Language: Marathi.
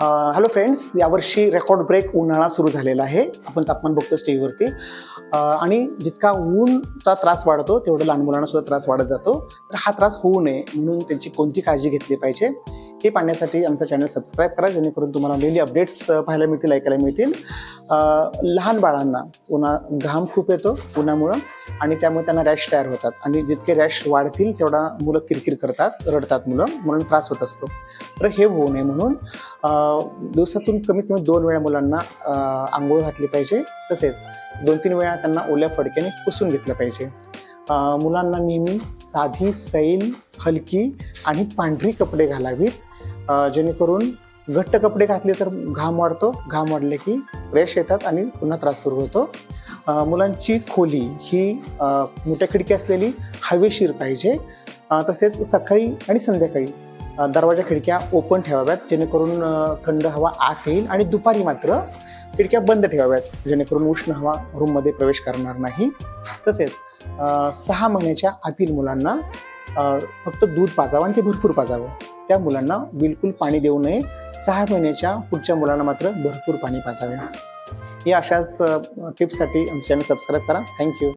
हॅलो फ्रेंड्स यावर्षी रेकॉर्ड ब्रेक उन्हाळा सुरू झालेला आहे. आपण तापमान बघतो स्टेवरती आणि जितका ऊनचा त्रास वाढतो तेवढं लहान मुलांना सुद्धा त्रास वाढत जातो. तर हा त्रास होऊ नये म्हणून त्यांची कोणती काळजी घेतली पाहिजे हे पाहण्यासाठी आमचा चॅनल सबस्क्राईब करा जेणेकरून तुम्हाला डेली अपडेट्स पाहायला मिळतील ऐकायला मिळतील. लहान बाळांना उन्हा घाम खूप येतो उन्हामुळं आणि त्यामुळे त्यांना रॅश तयार होतात. आणि जितके रॅश वाढतील तेवढा मुलं किरकिर करतात रडतात मुलं म्हणून त्रास होत असतो. तर हे होऊ नये म्हणून दिवसातून कमीत कमी दोन वेळा मुलांना आंघोळ घातली पाहिजे. तसेच दोन तीन वेळा त्यांना ओल्या फडक्याने पुसून घेतलं पाहिजे. मुलांना नेहमी साधी सैल हलकी आणि पांढरी कपडे घालावीत जेणेकरून घट्ट कपडे घातले तर घाम वाढतो. घाम वाढले की रेश येतात आणि पुन्हा त्रास सुरू होतो. मुलांची खोली ही मोठ्या खिडकी असलेली हवेशीर पाहिजे. तसेच सकाळी आणि संध्याकाळी दरवाजा खिडक्या ओपन ठेवाव्यात जेणेकरून थंड हवा आत येईल आणि दुपारी मात्र खिडक्या बंद ठेवाव्यात जेणेकरून उष्ण हवा रूममध्ये प्रवेश करणार नाही. तसेच सहा महिन्याच्या आतील मुलांना फक्त दूध पाजावं आणि ते भरपूर पाजावं. त्या मुलांना बिलकुल पाणी देऊ नये. सहा महिन्याच्या पुढच्या मुलांना मात्र भरपूर पाणी पाजावे. या अशाच टिप्ससाठी आमचं चॅनल सबस्क्राईब करा. थँक्यू